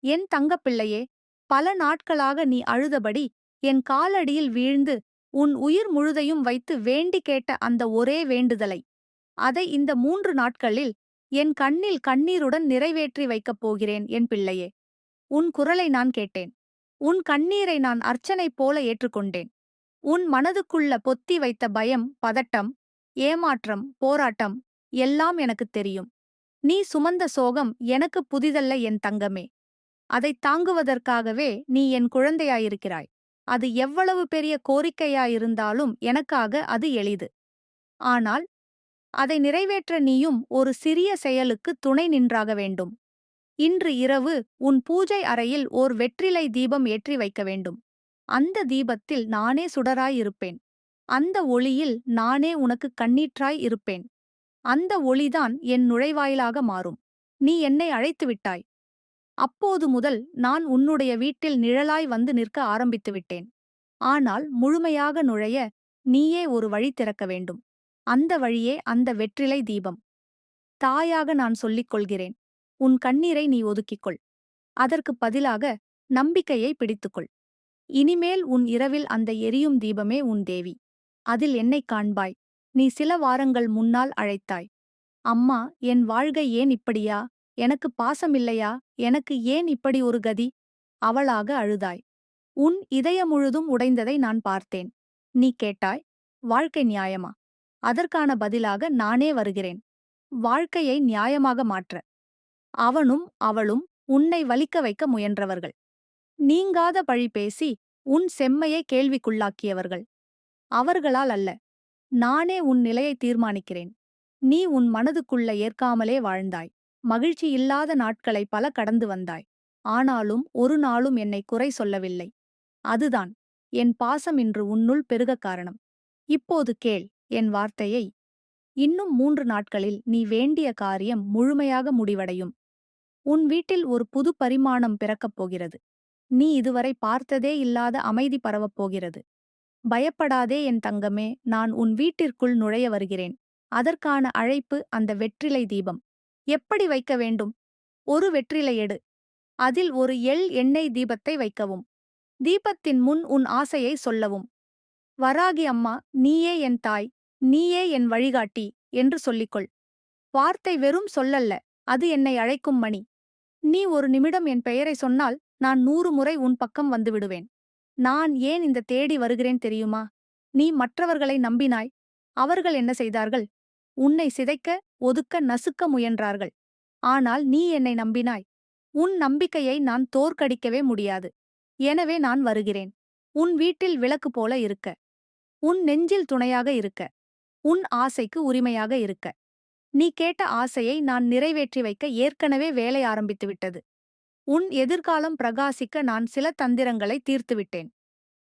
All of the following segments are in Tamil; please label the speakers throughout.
Speaker 1: என் தங்கப்பிள்ளையே பல நாட்களாக நீ அழுதபடி என் காலடியில் வீழ்ந்து உன் உயிர் முழுதையும் வைத்து வேண்டி கேட்ட அந்த ஒரே வேண்டுதலை அதை இந்த மூன்று நாட்களில் என் கண்ணில் கண்ணீருடன் நிறைவேற்றி வைக்கப் போகிறேன் என் பிள்ளையே. உன் குரலை நான் கேட்டேன். உன் கண்ணீரை நான் அர்ச்சனை போல ஏற்றுக்கொண்டேன். உன் மனதுக்குள்ள பொத்தி வைத்த பயம் பதட்டம் ஏமாற்றம் போராட்டம் எல்லாம் எனக்குத் தெரியும். நீ சுமந்த சோகம் எனக்கு புதிதல்ல என் தங்கமே. அதைத் தாங்குவதற்காகவே நீ என் குழந்தையாயிருக்கிறாய். அது எவ்வளவு பெரிய கோரிக்கையாயிருந்தாலும் எனக்காக அது எளிது. ஆனால் அதை நிறைவேற்ற நீயும் ஒரு சிறிய செயலுக்கு துணை நின்றாக வேண்டும். இன்று இரவு உன் பூஜை அறையில் ஓர் வெற்றிலை தீபம் ஏற்றி வைக்க வேண்டும். அந்த தீபத்தில் நானே சுடராயிருப்பேன். அந்த ஒளியில் நானே உனக்கு கண்ணீற்றாய் இருப்பேன். அந்த ஒளிதான் என் நுழைவாயிலாக மாறும். நீ என்னை அழைத்துவிட்டாய். அப்போது முதல் நான் உன்னுடைய வீட்டில் நிழலாய் வந்து நிற்க ஆரம்பித்து விட்டேன். ஆனால் முழுமையாக நுழைய நீயே ஒரு வழி திறக்க வேண்டும். அந்த வழியே அந்த வெற்றிலை தீபம். தாயாக நான் சொல்லிக் கொள்கிறேன். உன் கண்ணீரை நீ ஒதுக்கிக்கொள். அதற்குப் பதிலாக நம்பிக்கையை பிடித்துக்கொள். இனிமேல் உன் இரவில் அந்த எரியும் தீபமே உன் தேவி. அதில் என்னைக் காண்பாய். நீ சில வாரங்கள் முன்னால் அழைத்தாய். அம்மா என் வாழ்கை ஏன் இப்படியா? எனக்கு பாசமில்லையா எனக்கு ஏன் இப்படி ஒரு கதி? அவளாக அழுதாய். உன் இதய முழுதும் உடைந்ததை நான் பார்த்தேன். நீ கேட்டாய் வாழ்க்கை நியாயமா? அதற்கான பதிலாக நானே வருகிறேன். வாழ்க்கையை நியாயமாக மாற்ற. அவனும் அவளும் உன்னை வலிக்க வைக்க முயன்றவர்கள். நீங்காத பழி பேசி உன் செம்மையை கேள்விக்குள்ளாக்கியவர்கள். அவர்களால் அல்ல. நானே உன் நிலையை தீர்மானிக்கிறேன். நீ உன் மனதுக்குள்ள ஏற்காமலே வாழ்ந்தாய். மகிழ்ச்சி இல்லாத நாட்களை பல கடந்து வந்தாய். ஆனாலும் ஒரு நாளும் என்னை குறை சொல்லவில்லை. அதுதான் என் பாசம் இன்று உன்னுள் பெருக காரணம். இப்போது கேள் என் வார்த்தையை. இன்னும் மூன்று நாட்களில் நீ வேண்டிய காரியம் முழுமையாக முடிவடையும். உன் வீட்டில் ஒரு புது பரிமாணம் பிறக்கப் போகிறது. நீ இதுவரை பார்த்ததே இல்லாத அமைதி பரவப் போகிறது. பயப்படாதே என் தங்கமே நான் உன் வீட்டிற்குள் நுழைய வருகிறேன். அதற்கான அழைப்பு அந்த வெற்றிலை தீபம். எப்படி வைக்க வேண்டும்? ஒரு வெற்றிலை எடு. அதில் ஒரு எள் எண்ணெய் தீபத்தை வைக்கவும். தீபத்தின் முன் உன் ஆசையை சொல்லவும். வராகி அம்மா நீயே என் தாய் நீயே என் வழிகாட்டி என்று சொல்லிக்கொள். வார்த்தை வெறும் சொல்லல்ல அது என்னை அழைக்கும் மணி. நீ ஒரு நிமிடம் என் பெயரை சொன்னால் நான் நூறு முறை உன் பக்கம் வந்துவிடுவேன் நான் ஏன் இந்த தேடி வருகிறேன் தெரியுமா? நீ மற்றவர்களை நம்பினாய். அவர்கள் என்ன செய்தார்கள்? உன்னை சிதைக்க ஒதுக்க நசுக்க முயன்றார்கள். ஆனால் நீ என்னை நம்பினாய். உன் நம்பிக்கையை நான் தோற்கடிக்கவே முடியாது. எனவே நான் வருகிறேன். உன் வீட்டில் விளக்கு போல இருக்க. உன் நெஞ்சில் துணையாக இருக்க. உன் ஆசைக்கு உரிமையாக இருக்க. நீ கேட்ட ஆசையை நான் நிறைவேற்றி வைக்க ஏற்கனவே வேலை ஆரம்பித்துவிட்டது உன் எதிர்காலம் பிரகாசிக்க நான் சில தந்திரங்களை தீர்த்துவிட்டேன்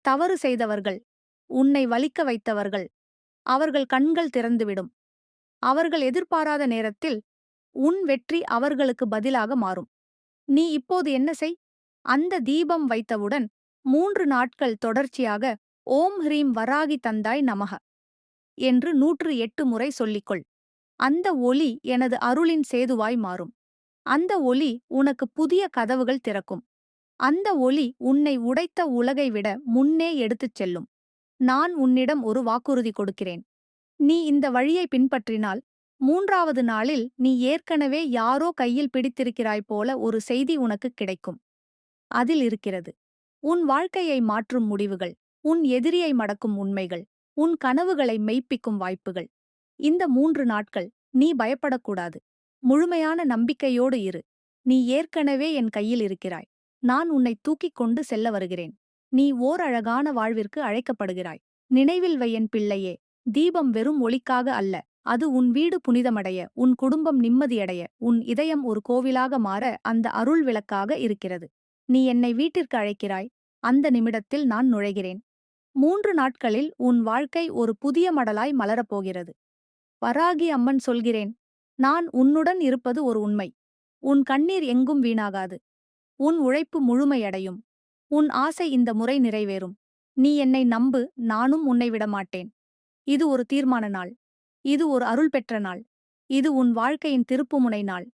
Speaker 1: தவறு செய்தவர்கள் உன்னை வலிக்க வைத்தவர்கள் அவர்கள் கண்கள் திறந்துவிடும். அவர்கள் எதிர்பாராத நேரத்தில் உன் வெற்றி அவர்களுக்கு பதிலாக மாறும். நீ இப்போது என்ன செய்? அந்த தீபம் வைத்தவுடன் மூன்று நாட்கள் தொடர்ச்சியாக ஓம் ஹ்ரீம் வராகி தந்தாய் நமக என்று நூற்று எட்டு முறை சொல்லிக்கொள். அந்த ஒளி எனது அருளின் சேதுவாய் மாறும். அந்த ஒளி உனக்கு புதிய கதவுகள் திறக்கும். அந்த ஒளி உன்னை உடைத்த உலகை விட முன்னே எடுத்துச் செல்லும். நான் உன்னிடம் ஒரு வாக்குறுதி கொடுக்கிறேன். நீ இந்த வழியை பின்பற்றினால் மூன்றாவது நாளில் நீ ஏற்கனவே யாரோ கையில் பிடித்திருக்கிறாய் போல ஒரு செய்தி உனக்கு கிடைக்கும். அதில் இருக்கிறது உன் வாழ்க்கையை மாற்றும் முடிவுகள் உன் எதிரியை மடக்கும் உண்மைகள் உன் கனவுகளை மெய்ப்பிக்கும் வாய்ப்புகள். இந்த மூன்று நாட்கள் நீ பயப்படக்கூடாது. முழுமையான நம்பிக்கையோடு இரு. நீ ஏற்கனவே என் கையில் இருக்கிறாய். நான் உன்னை தூக்கிக் கொண்டு செல்ல வருகிறேன். நீ ஓர் அழகான வாழ்விற்கு அழைக்கப்படுகிறாய். நினைவில் வை என் பிள்ளையே. தீபம் வெறும் ஒளிக்காக அல்ல. அது உன் வீடு புனிதமடைய உன் குடும்பம் நிம்மதியடைய உன் இதயம் ஒரு கோவிலாக மாற அந்த அருள் விளக்காக இருக்கிறது. நீ என்னை வீட்டிற்கு அழைக்கிறாய் அந்த நிமிடத்தில் நான் நுழைகிறேன். மூன்று நாட்களில் உன் வாழ்க்கை ஒரு புதிய மடலாய் மலரப்போகிறது. வராகி அம்மன் சொல்கிறேன் நான் உன்னுடன் இருப்பது ஒரு உண்மை. உன் கண்ணீர் எங்கும் வீணாகாது. உன் உழைப்பு முழுமையடையும். உன் ஆசை இந்த முறை நிறைவேறும். நீ என்னை நம்பு நானும் உன்னை விடமாட்டேன். இது ஒரு தீர்மான நாள். இது ஒரு அருள் பெற்ற நாள். இது உன் வாழ்க்கையின் திருப்புமுனை நாள்.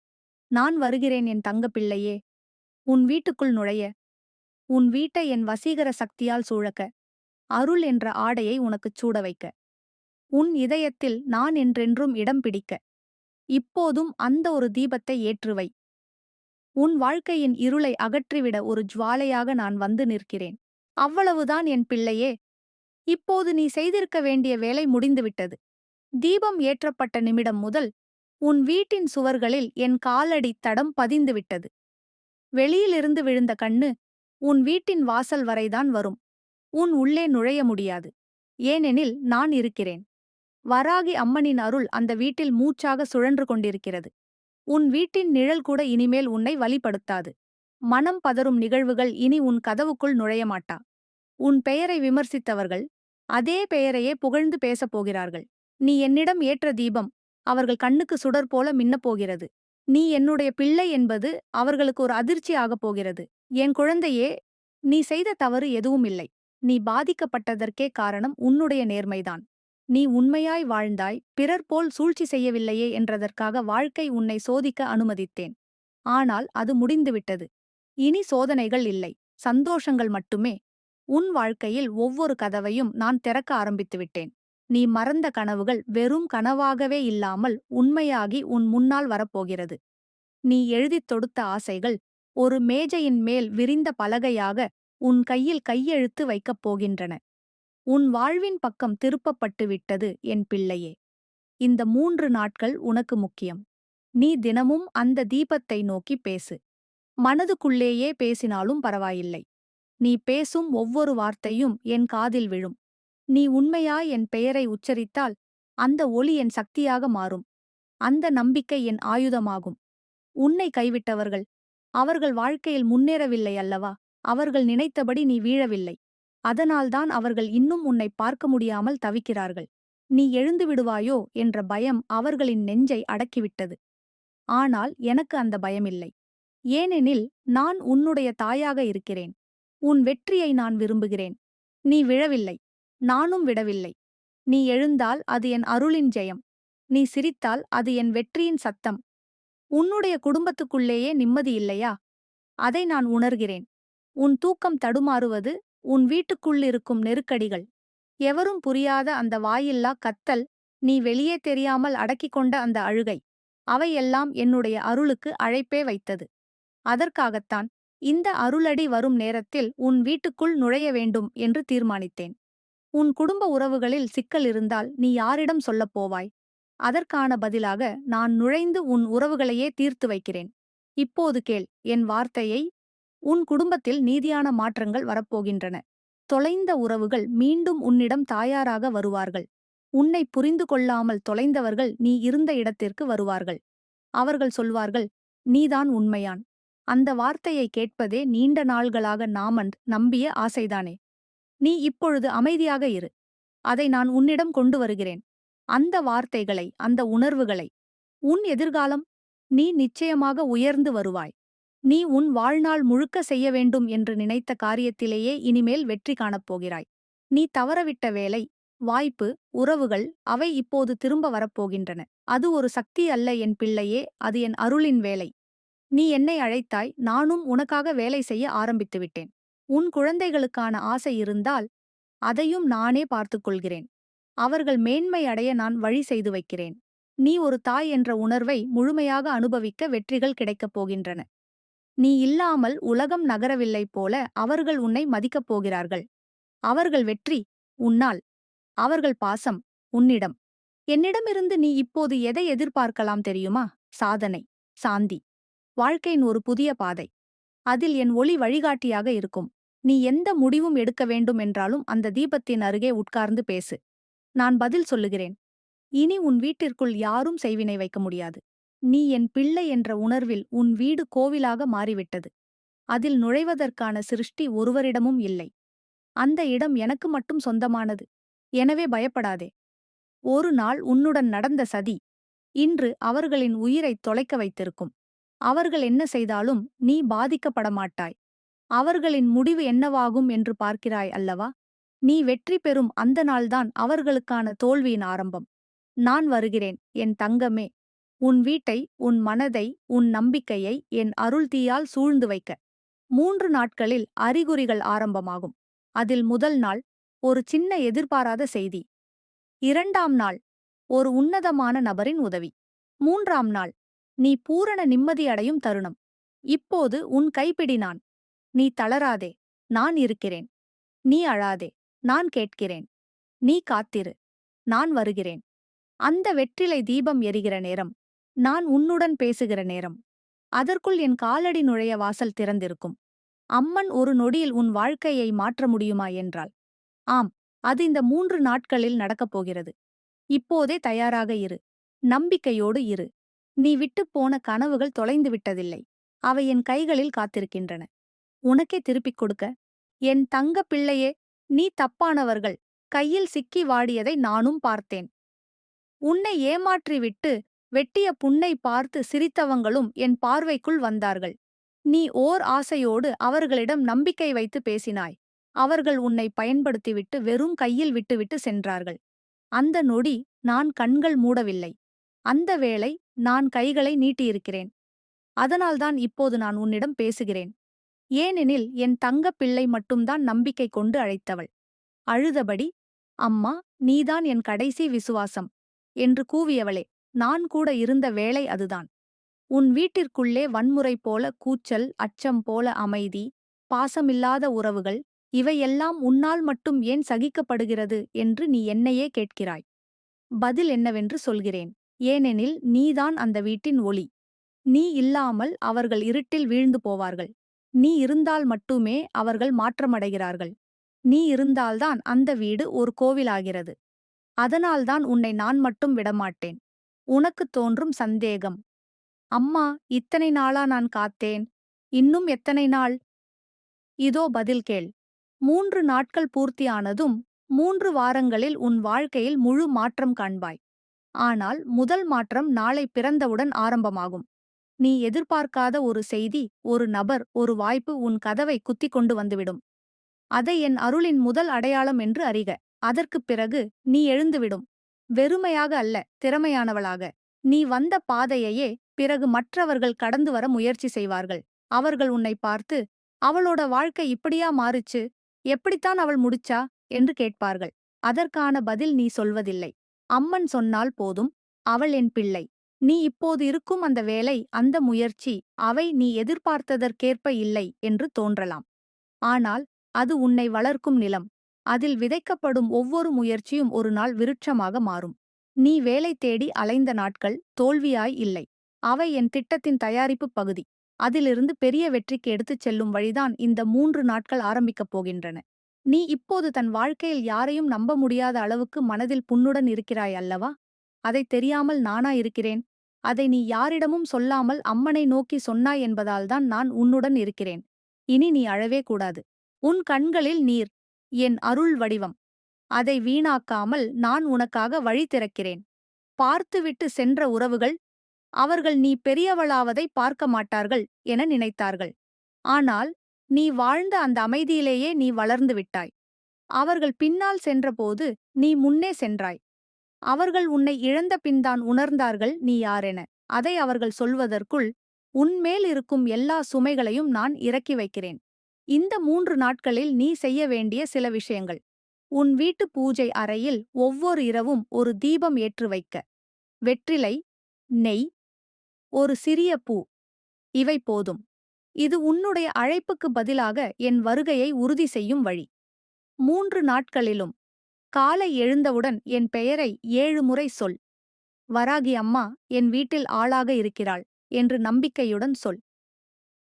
Speaker 1: நான் வருகிறேன் என் தங்க பிள்ளையே உன் வீட்டுக்குள் நுழைய. உன் வீட்டை என் வசீகர சக்தியால் சூழக்க. அருள் என்ற ஆடையை உனக்குச் சூட வைக்க. உன் இதயத்தில் நான் என்றென்றும் இடம் பிடிக்க. இப்போதும் அந்த ஒரு தீபத்தை ஏற்றுவை. உன் வாழ்க்கையின் இருளை அகற்றிவிட ஒரு ஜுவாலையாக நான் வந்து நிற்கிறேன். அவ்வளவுதான் என் பிள்ளையே. இப்போது நீ செய்திருக்க வேண்டிய வேலை முடிந்துவிட்டது. தீபம் ஏற்றப்பட்ட நிமிடம் முதல் உன் வீட்டின் சுவர்களில் என் காலடி தடம் பதிந்துவிட்டது. வெளியிலிருந்து விழுந்த கண்ணு உன் வீட்டின் வாசல் வரைதான் வரும். உன் உள்ளே நுழைய முடியாது. ஏனெனில் நான் இருக்கிறேன். வராகி அம்மனின் அருள் அந்த வீட்டில் மூச்சாக சுழன்று கொண்டிருக்கிறது. உன் வீட்டின் நிழல் கூட இனிமேல் உன்னை வலிப்படுத்தாது. மனம் பதறும் நிகழ்வுகள் இனி உன் கதவுக்குள் நுழையமாட்டா உன் பெயரை விமர்சித்தவர்கள் அதே பெயரையே புகழ்ந்து பேசப் போகிறார்கள். நீ என்னிடம் ஏற்ற தீபம் அவர்கள் கண்ணுக்கு சுடர் போல மின்னப் போகிறது. நீ என்னுடைய பிள்ளை என்பது அவர்களுக்கு ஒரு அதிர்ச்சி ஆகப் போகிறது. என் குழந்தையே நீ செய்த தவறு எதுவும் இல்லை. நீ பாதிக்கப்பட்டதற்கே காரணம் உன்னுடைய நேர்மைதான். நீ உண்மையாய் வாழ்ந்தாய் பிறர் போல் சூழ்ச்சி செய்யவில்லையே என்றதற்காக வாழ்க்கை உன்னை சோதிக்க அனுமதித்தேன். ஆனால் அது முடிந்துவிட்டது. இனி சோதனைகள் இல்லை. சந்தோஷங்கள் மட்டுமே. உன் வாழ்க்கையில் ஒவ்வொரு கதவையும் நான் திறக்க ஆரம்பித்துவிட்டேன் நீ மறந்த கனவுகள் வெறும் கனவாகவே இல்லாமல் உண்மையாகி உன் முன்னால் வரப்போகிறது. நீ எழுதித் தொடுத்த ஆசைகள் ஒரு மேஜையின் மேல் விரிந்த பலகையாக உன் கையில் கையெழுத்து வைக்கப் போகின்றன. உன் வாழ்வின் பக்கம் திருப்பப்பட்டு விட்டது என் பிள்ளையே. இந்த மூன்று நாட்கள் உனக்கு முக்கியம். நீ தினமும் அந்த தீபத்தை நோக்கி பேசு. மனதுக்குள்ளேயே பேசினாலும் பரவாயில்லை. நீ பேசும் ஒவ்வொரு வார்த்தையும் என் காதில் விழும். நீ உண்மையாய் என் பெயரை உச்சரித்தால் அந்த ஒளி என் சக்தியாக மாறும். அந்த நம்பிக்கை என் ஆயுதமாகும். உன்னை கைவிட்டவர்கள் அவர்கள் வாழ்க்கையில் முன்னேறவில்லை அல்லவா? அவர்கள் நினைத்தபடி நீ வீழவில்லை. அதனால்தான் அவர்கள் இன்னும் உன்னை பார்க்க முடியாமல் தவிக்கிறார்கள். நீ எழுந்து விடுவாயோ என்ற பயம் அவர்களின் நெஞ்சை அடக்கிவிட்டது. ஆனால் எனக்கு அந்த பயமில்லை. ஏனெனில் நான் உன்னுடைய தாயாக இருக்கிறேன். உன் வெற்றியை நான் விரும்புகிறேன். நீ விழவில்லை. நானும் விடவில்லை. நீ எழுந்தால் அது என் அருளின் ஜெயம். நீ சிரித்தால் அது என் வெற்றியின் சத்தம். உன்னுடைய குடும்பத்துக்குள்ளேயே நிம்மதி இல்லையா? அதை நான் உணர்கிறேன். உன் தூக்கம் தடுமாறுவது உன் வீட்டுக்குள்ளிருக்கும் நெருக்கடிகள். எவரும் புரியாத அந்த வாயில்லா கத்தல் நீ வெளியே தெரியாமல் அடக்கிக் கொண்ட அந்த அழுகை. அவையெல்லாம் என்னுடைய அருளுக்கு அழைப்பே வைத்தது. அதற்காகத்தான் இந்த அருளடி வரும் நேரத்தில் உன் வீட்டுக்குள் நுழைய வேண்டும் என்று தீர்மானித்தேன். உன் குடும்ப உறவுகளில் சிக்கல் இருந்தால் நீ யாரிடம் சொல்லப் போவாய்? அதற்கான பதிலாக நான் நுழைந்து உன் உறவுகளையே தீர்த்து வைக்கிறேன். இப்போது கேள் என் வார்த்தையை உன் குடும்பத்தில் நீதியான மாற்றங்கள் வரப்போகின்றன. தொலைந்த உறவுகள் மீண்டும் உன்னிடம் தாயாராக வருவார்கள். உன்னை புரிந்து கொள்ளாமல் தொலைந்தவர்கள் நீ இருந்த இடத்திற்கு வருவார்கள். அவர்கள் சொல்வார்கள் நீதான் உண்மையான். அந்த வார்த்தையை கேட்பதே நீண்ட நாள்களாக நாமன் நம்பிய ஆசைதானே. நீ இப்பொழுது அமைதியாக இரு. அதை நான் உன்னிடம் கொண்டு வருகிறேன். அந்த வார்த்தைகளை அந்த உணர்வுகளை உன் எதிர்காலம் நீ நிச்சயமாக உயர்ந்து வருவாய். நீ உன் வாழ்நாள் முழுக்க செய்ய வேண்டும் என்று நினைத்த காரியத்திலேயே இனிமேல் வெற்றி காணப்போகிறாய் நீ தவறவிட்ட வேலை வாய்ப்பு உறவுகள் அவை இப்போது திரும்ப வரப்போகின்றன அது ஒரு சக்தி அல்ல என் பிள்ளையே அது என் அருளின் வேலை. நீ என்னை அழைத்தாய் நானும் உனக்காக வேலை செய்ய ஆரம்பித்து விட்டேன். உன் குழந்தைகளுக்கான ஆசை இருந்தால் அதையும் நானே பார்த்துக் கொள்கிறேன். அவர்கள் மேன்மை அடைய நான் வழி செய்து வைக்கிறேன். நீ ஒரு தாய் என்ற உணர்வை முழுமையாக அனுபவிக்க வெற்றிகள் கிடைக்கப் போகின்றன. நீ இல்லாமல் உலகம் நகரவில்லை போல அவர்கள் உன்னை மதிக்கப் போகிறார்கள். அவர்கள் வெற்றி உன்னால் அவர்கள் பாசம் உன்னிடம். என்னிடமிருந்து நீ இப்போது எதை எதிர்பார்க்கலாம் தெரியுமா? சாதனை சாந்தி. வாழ்க்கையின் ஒரு புதிய பாதை. அதில் என் ஒளி வழிகாட்டியாக இருக்கும். நீ எந்த முடிவும் எடுக்க வேண்டும் என்றாலும் அந்த தீபத்தின் அருகே உட்கார்ந்து பேசு. நான் பதில் சொல்லுகிறேன். இனி உன் வீட்டிற்குள் யாரும் செய்வினை வைக்க முடியாது. நீ என் பிள்ளை என்ற உணர்வில் உன் வீடு கோவிலாக மாறிவிட்டது. அதில் நுழைவதற்கான சிருஷ்டி ஒருவரிடமும் இல்லை. அந்த இடம் எனக்கு மட்டும் சொந்தமானது. எனவே பயப்படாதே. ஒரு நாள் உன்னுடன் நடந்த சதி. இன்று அவர்களின் உயிரைத் தொலைக்க வைத்திருக்கும். அவர்கள் என்ன செய்தாலும் நீ பாதிக்கப்பட மாட்டாய் அவர்களின் முடிவு என்னவாகும் என்று பார்க்கிறாய் அல்லவா? நீ வெற்றி பெறும் அந்த நாள்தான் அவர்களுக்கான தோல்வியின் ஆரம்பம். நான் வருகிறேன் என் தங்கமே. உன் வீட்டை உன் மனதை உன் நம்பிக்கையை என் அருள் தீயால் சூழ்ந்து வைக்க. மூன்று நாட்களில் அறிகுறிகள் ஆரம்பமாகும். அதில் முதல் நாள் ஒரு சின்ன எதிர்பாராத செய்தி. இரண்டாம் நாள் ஒரு உன்னதமான நபரின் உதவி. மூன்றாம் நாள் நீ பூரண நிம்மதியடையும் தருணம். இப்போது உன் கைப்பிடி நான். நீ தளராதே நான் இருக்கிறேன். நீ அழாதே நான் கேட்கிறேன். நீ காத்திரு நான் வருகிறேன். அந்த வெற்றிலை தீபம் எரிகிற நேரம் நான் உன்னுடன் பேசுகிற நேரம். அதற்குள் என் காலடி நுழைய வாசல் திறந்திருக்கும். அம்மன் ஒரு நொடியில் உன் வாழ்க்கையை மாற்ற முடியுமா என்றால் ஆம் அது இந்த மூன்று நாட்களில் நடக்கப் போகிறது. இப்போதே தயாராக இரு நம்பிக்கையோடு இரு. நீ விட்டுப் போன கனவுகள் தொலைந்து விட்டதில்லை. அவை என் கைகளில் காத்திருக்கின்றன. உனக்கே திருப்பிக் கொடுக்க. என் தங்க பிள்ளையே நீ தப்பானவர்கள். கையில் சிக்கி வாடியதை நானும் பார்த்தேன். உன்னை ஏமாற்றிவிட்டு வெட்டிய புண்ணை பார்த்து சிரித்தவங்களும் என் பார்வைக்குள் வந்தார்கள். நீ ஓர் ஆசையோடு அவர்களிடம் நம்பிக்கை வைத்து பேசினாய். அவர்கள் உன்னை பயன்படுத்திவிட்டு வெறும் கையில் விட்டுவிட்டு சென்றார்கள். அந்த நொடி நான் கண்கள் மூடவில்லை. அந்த வேளை நான் கைகளை நீட்டியிருக்கிறேன். அதனால்தான் இப்போது நான் உன்னிடம் பேசுகிறேன். ஏனெனில் என் தங்கப் பிள்ளை மட்டும்தான் நம்பிக்கை கொண்டு அழைத்தவள். அழுதபடி அம்மா நீதான் என் கடைசி விசுவாசம் என்று கூவியவளே நான் கூட இருந்த வேளை அதுதான். உன் வீட்டிற்குள்ளே வன்முறை போல கூச்சல் அச்சம் போல அமைதி பாசமில்லாத உறவுகள் இவையெல்லாம் உன்னால் மட்டும் ஏன் சகிக்கப்படுகிறது என்று நீ என்னையே கேட்கிறாய். பதில் என்னவென்று சொல்கிறேன். ஏனெனில் நீதான் அந்த வீட்டின் ஒளி. நீ இல்லாமல் அவர்கள் இருட்டில் வீழ்ந்து போவார்கள். நீ இருந்தால் மட்டுமே அவர்கள் மாற்றமடைகிறார்கள். நீ இருந்தால்தான் அந்த வீடு ஒரு கோவிலாகிறது. அதனால்தான் உன்னை நான் மட்டும் விடமாட்டேன். உனக்குத் தோன்றும் சந்தேகம். அம்மா இத்தனை நாளா நான் காத்தேன். இன்னும் எத்தனை நாள்? இதோ பதில் கேள். மூன்று நாட்கள் பூர்த்தியானதும் மூன்று வாரங்களில் உன் வாழ்க்கையில் முழு மாற்றம் காண்பாய். ஆனால் முதல் மாற்றம் நாளை பிறந்தவுடன் ஆரம்பமாகும். நீ எதிர்பார்க்காத ஒரு செய்தி ஒரு நபர் ஒரு வாய்ப்பு உன் கதவை குத்திக் கொண்டு வந்துவிடும். அதை என் அருளின் முதல் அடையாளம் என்று அறிக. அதற்குப் பிறகு நீ எழுந்துவிடும். வெறுமையாக அல்ல திறமையானவளாக. நீ வந்த பாதையையே பிறகு மற்றவர்கள் கடந்து வர முயற்சி செய்வார்கள். அவர்கள் உன்னை பார்த்து அவளோட வாழ்க்கை இப்படியா மாறுச்சு? எப்படித்தான் அவள் முடிச்சா? என்று கேட்பார்கள். அதற்கான பதில் நீ சொல்வதில்லை. அம்மன் சொன்னால் போதும் அவள் என் பிள்ளை. நீ இப்போது இருக்கும் அந்த வேலை அந்த முயற்சி அவை நீ எதிர்பார்த்ததற்கேற்ப இல்லை என்று தோன்றலாம். ஆனால் அது உன்னை வளர்க்கும் நிலம். அதில் விதைக்கப்படும் ஒவ்வொரு முயற்சியும் ஒரு நாள் விருட்சமாக மாறும். நீ வேலை தேடி அலைந்த நாட்கள் தோல்வியாய் இல்லை. அவை என் திட்டத்தின் தயாரிப்பு பகுதி. அதிலிருந்து பெரிய வெற்றிக்கு எடுத்துச் செல்லும் வழிதான் இந்த மூன்று நாட்கள் ஆரம்பிக்கப் போகின்றன. நீ இப்போது தன் வாழ்க்கையில் யாரையும் நம்ப முடியாத அளவுக்கு மனதில் புண்ணுடன் இருக்கிறாய் அல்லவா? அதை தெரியாமல் நானா இருக்கிறேன்? அதை நீ யாரிடமும் சொல்லாமல் அம்மனை நோக்கி சொன்னாய் என்பதால்தான் நான் உன்னுடன் இருக்கிறேன். இனி நீ அழவே கூடாது. உன் கண்களில் நீர் என் அருள் வடிவம். அதை வீணாக்காமல் நான் உனக்காக வழி திறக்கிறேன். பார்த்துவிட்டு சென்ற உறவுகள் அவர்கள் நீ பெரியவளாவதை பார்க்க மாட்டார்கள் என நினைத்தார்கள். ஆனால் நீ வாழ்ந்த அந்த அமைதியிலேயே நீ வளர்ந்து விட்டாய். அவர்கள் பின்னால் சென்றபோது நீ முன்னே சென்றாய். அவர்கள் உன்னை இழந்த பின்தான் உணர்ந்தார்கள் நீ யாரென. அதை அவர்கள் சொல்வதற்குள் உன்மேல் இருக்கும் எல்லா சுமைகளையும் நான் இறக்கி வைக்கிறேன். இந்த மூன்று நாட்களில் நீ செய்ய வேண்டிய சில விஷயங்கள். உன் வீட்டு பூஜை அறையில் ஒவ்வொரு இரவும் ஒரு தீபம் ஏற்று வைக்க. வெற்றிலை நெய் ஒரு சிறிய பூ. இவை போதும். இது உன்னுடைய அழைப்புக்கு பதிலாக என் வருகையை உறுதி செய்யும் வழி. மூன்று நாட்களிலும் காலை எழுந்தவுடன் என் பெயரை ஏழு முறை சொல். வராகி அம்மா என் வீட்டில் ஆளாக இருக்கிறாள் என்று நம்பிக்கையுடன் சொல்.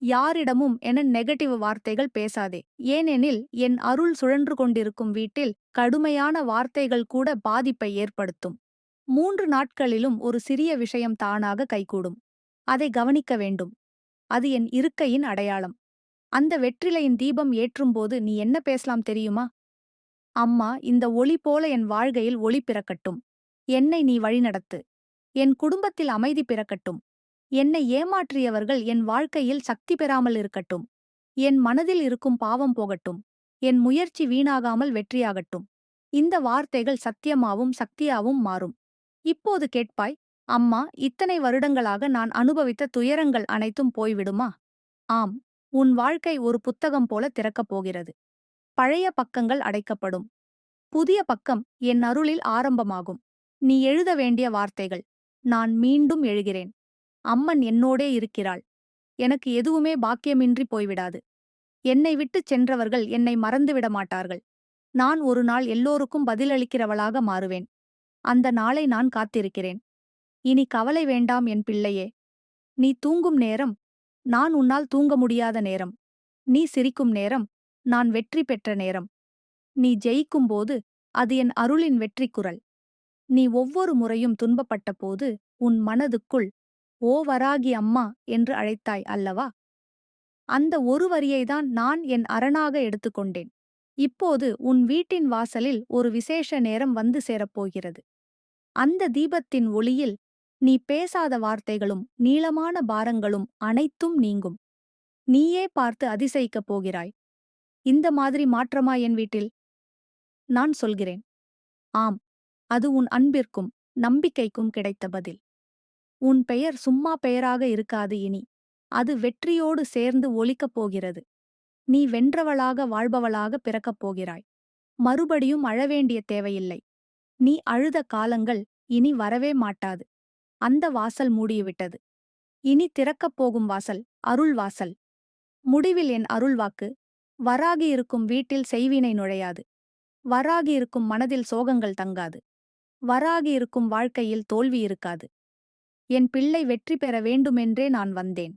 Speaker 1: யாரிடமும் என நெகட்டிவ் வார்த்தைகள் பேசாதே. ஏனெனில் என் அருள் சுழன்று கொண்டிருக்கும் வீட்டில் கடுமையான வார்த்தைகள் கூட பாதிப்பை ஏற்படுத்தும். மூன்று நாட்களிலும் ஒரு சிறிய விஷயம் தானாக கைகூடும். அதை கவனிக்க வேண்டும். அது என் இருக்கையின் அடையாளம். அந்த வெற்றிலையின் தீபம் ஏற்றும்போது நீ என்ன பேசலாம் தெரியுமா? அம்மா இந்த ஒளி போல என் வாழ்கையில் ஒளி பிறக்கட்டும். என்னை நீ வழிநடத்து என் குடும்பத்தில் அமைதி பிறக்கட்டும். என்னை ஏமாற்றியவர்கள் என் வாழ்க்கையில் சக்தி பெறாமல் இருக்கட்டும். என் மனதில் இருக்கும் பாவம் போகட்டும். என் முயற்சி வீணாகாமல் வெற்றியாகட்டும். இந்த வார்த்தைகள் சத்தியமாவும் சக்தியாவும் மாறும். இப்போது கேட்பாய் அம்மா இத்தனை வருடங்களாக நான் அனுபவித்த துயரங்கள் அனைத்தும் போய்விடுமா? ஆம் உன் வாழ்க்கை ஒரு புத்தகம் போல திறக்கப் போகிறது. பழைய பக்கங்கள் அடைக்கப்படும். புதிய பக்கம் என் அருளில் ஆரம்பமாகும். நீ எழுத வேண்டிய வார்த்தைகள். நான் மீண்டும் எழுகிறேன். அம்மன் என்னோடே இருக்கிறாள். எனக்கு எதுவுமே பாக்கியமின்றி போய்விடாது. என்னை விட்டுச் சென்றவர்கள் என்னை மறந்துவிட மாட்டார்கள். நான் ஒரு நாள் எல்லோருக்கும் பதிலளிக்கிறவளாக மாறுவேன். அந்த நாளை நான் காத்திருக்கிறேன். இனி கவலை வேண்டாம் என் பிள்ளையே. நீ தூங்கும் நேரம் நான் உன்னால் தூங்க முடியாத நேரம். நீ சிரிக்கும் நேரம் நான் வெற்றி பெற்ற நேரம். நீ ஜெயிக்கும்போது அது என் அருளின் வெற்றி குரல் நீ ஒவ்வொரு முறையும் துன்பப்பட்ட போது உன் மனதுக்குள் ஓ வராகி அம்மா என்று அழைத்தாய் அல்லவா? அந்த ஒரு வரியைதான் நான் என் அரணாக எடுத்துக்கொண்டேன். இப்போது உன் வீட்டின் வாசலில் ஒரு விசேஷ நேரம் வந்து சேரப்போகிறது. அந்த தீபத்தின் ஒளியில் நீ பேசாத வார்த்தைகளும் நீளமான பாரங்களும் அனைத்தும் நீங்கும். நீயே பார்த்து அதிசயிக்கப் போகிறாய். இந்த மாதிரி மாற்றமா என் வீட்டில்? நான் சொல்கிறேன். ஆம் அது உன் அன்பிற்கும் நம்பிக்கைக்கும் கிடைத்த பதில். உன் பெயர் சும்மா பெயராக இருக்காது இனி. அது வெற்றியோடு சேர்ந்து ஒலிக்கப் போகிறது. நீ வென்றவளாக வாழ்பவளாக பிறக்கப் போகிறாய். மறுபடியும் அழவேண்டிய தேவையில்லை. நீ அழுத காலங்கள் இனி வரவே மாட்டாது. அந்த வாசல் மூடிவிட்டது. இனி திறக்கப் போகும் வாசல் அருள் வாசல். முடிவில் என் அருள்வாக்கு வராகி இருக்கும் வீட்டில் செய்வினை நுழையாது. வராகி இருக்கும் மனதில் சோகங்கள் தங்காது. வராகி இருக்கும் வாழ்க்கையில் தோல்வி இருக்காது. என் பிள்ளை வெற்றி பெற வேண்டுமென்றே நான் வந்தேன்.